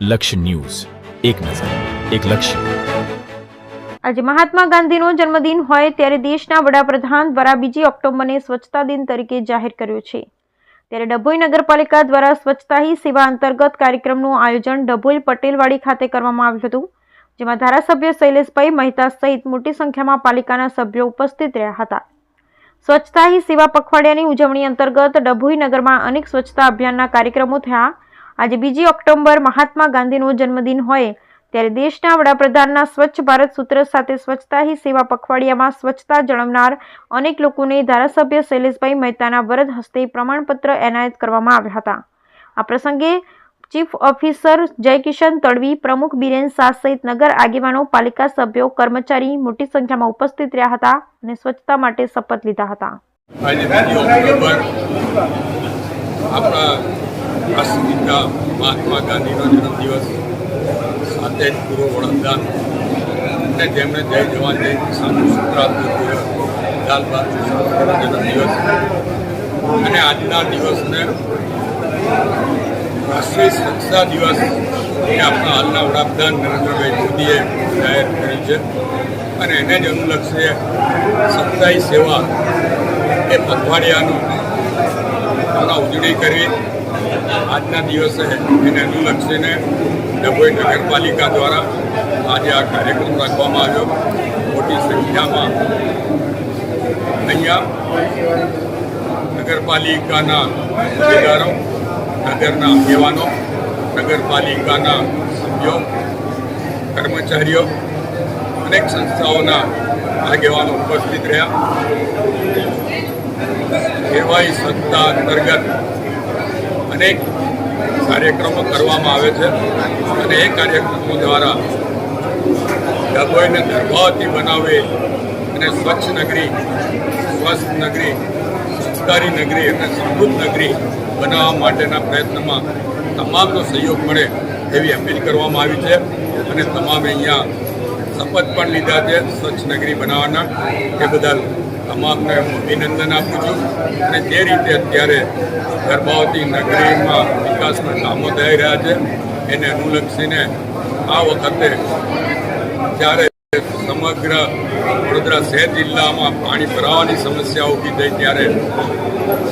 લક્ષ્ય ન્યૂઝ. એક નજર, એક લક્ષ્ય. આજે મહાત્મા ગાંધીનો જન્મદિન હોય ત્યારે દેશના વડાપ્રધાન દ્વારા બીજી ઓક્ટોબરને સ્વચ્છતા દિન તરીકે જાહેર કર્યો છે. ત્યારે ડભોઈ નગરપાલિકા દ્વારા સ્વચ્છતા હી સેવા અંતર્ગત કાર્યક્રમનું આયોજન ડભોઈ પટેલવાડી ખાતે કરવામાં આવ્યું હતું, જેમાં ધારાસભ્ય શૈલેષભાઈ મહેતા સહિત મોટી સંખ્યામાં પાલિકાના સભ્યો ઉપસ્થિત રહ્યા હતા. સ્વચ્છતા હી સેવા પખવાડિયાની ઉજવણી અંતર્ગત ડભોઈ નગરમાં અનેક સ્વચ્છતા અભિયાનના કાર્યક્રમો થયા આજે બીજી ઓક્ટોબર મહાત્મા ગાંધીનો જન્મદિન હોય, ત્યારે દેશના વડાપ્રધાનના સ્વચ્છ ભારત સૂત્ર સાથે સ્વચ્છતા હી સેવા પખવાડિયામાં સ્વચ્છતા જણાવનાર અનેક લોકોને ધારાસભ્ય શૈલેષભાઈ મહેતાના વરદ હસ્તે પ્રમાણપત્ર એનાયત કરવામાં આવ્યા હતા. આ પ્રસંગે ચીફ ઓફિસર જયકિશન તડવી, પ્રમુખ બિરેન શાહ સહિત નગર આગેવાનો, પાલિકા સભ્યો, કર્મચારી મોટી સંખ્યામાં ઉપસ્થિત રહ્યા હતા અને સ્વચ્છતા માટે શપથ લીધા હતા. આપણા રાષ્ટ્રપિતા મહાત્મા ગાંધીનો જન્મદિવસ સાથે જ પૂરો વડાપ્રધાન અને જેમણે જય જવાન, જય કિસાનનું સૂત્ર આપ્યું હતું. લાલ બહાદુર શાસ્ત્રીનો જન્મદિવસ. અને આજના દિવસને રાષ્ટ્રીય સુરક્ષા દિવસ એ આપણા હાલના વડાપ્રધાન નરેન્દ્રભાઈ મોદીએ જાહેર કરી છે. અને એને જ અનુલક્ષીએ સત્તાઈ સેવા એ પખવાડિયાનું ઉજવણી કરવી. આજના દિવસે એને અનુલક્ષીને ડભોઈ નગરપાલિકા દ્વારા આજે આ કાર્યક્રમ રાખવામાં આવ્યો. મોટી સંખ્યામાં અહીંયા નગરપાલિકાના હોદ્દેદારો નગરના આગેવાનો, નગરપાલિકાના સભ્યો, કર્મચારીઓ, અનેક સંસ્થાઓના આગેવાનો ઉપસ્થિત રહ્યા. કહેવાય સત્તા અંતર્ગત અનેક કાર્યક્રમો કરવામાં આવે છે અને એ કાર્યક્રમો દ્વારા ડભોઈને ગર્ભાવતી બનાવે અને સ્વચ્છ નગરી, સ્વસ્થ નગરી સંસ્કારી નગરી અને સમૃદ્ધ નગરી બનાવવા માટેના પ્રયત્નમાં તમામનો સહયોગ મળે એવી અપીલ કરવામાં આવી છે અને તમામે અહીંયા શપથ પણ લીધા છે સ્વચ્છ નગરી બનાવવાના. એ બદલ તમામને હું અભિનંદન આપું છું. અને જે રીતે અત્યારે ગર્ભાવતી નગરીમાં વિકાસના કામો થઈ રહ્યા છે, એને અનુલક્ષીને આ વખતે જ્યારે સમગ્ર વડોદરા શહેર જિલ્લામાં પાણી ભરાવાની સમસ્યા ઊભી થઈ, ત્યારે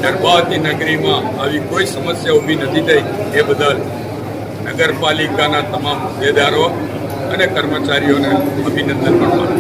ગર્ભાવતી નગરીમાં આવી કોઈ સમસ્યા ઊભી નથી થઈ, એ બદલ નગરપાલિકાના તમામ હોદ્દેદારો અને કર્મચારીઓને અભિનંદન પણ